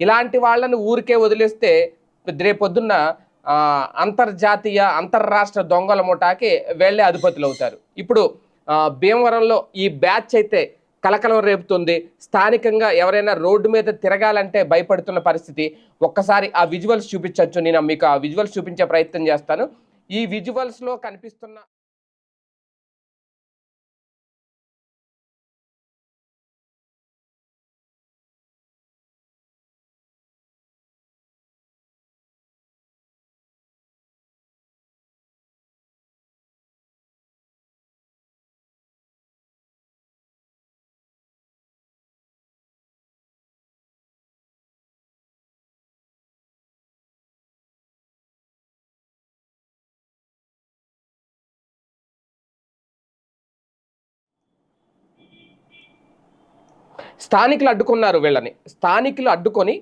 ఇలాంటి వాళ్ళని ఊరికే వదిలేస్తే రేపొద్దున్న అంతర్జాతీయ అంతర్రాష్ట్ర దొంగల ముఠాకి వెళ్ళే అధిపతులు అవుతారు ఇప్పుడు భీమవరంలో ఈ బ్యాచ్ అయితే కలకలం రేపుతుంది. స్థానికంగా ఎవరైనా రోడ్డు మీద తిరగాలంటే భయపడుతున్న పరిస్థితి. ఒక్కసారి ఆ విజువల్స్ చూపించవచ్చు నేను మీకు ఆ విజువల్స్ చూపించే ప్రయత్నం చేస్తాను. ఈ విజువల్స్లో కనిపిస్తున్న స్థానికులు అడ్డుకున్నారు వీళ్ళని. స్థానికులు అడ్డుకొని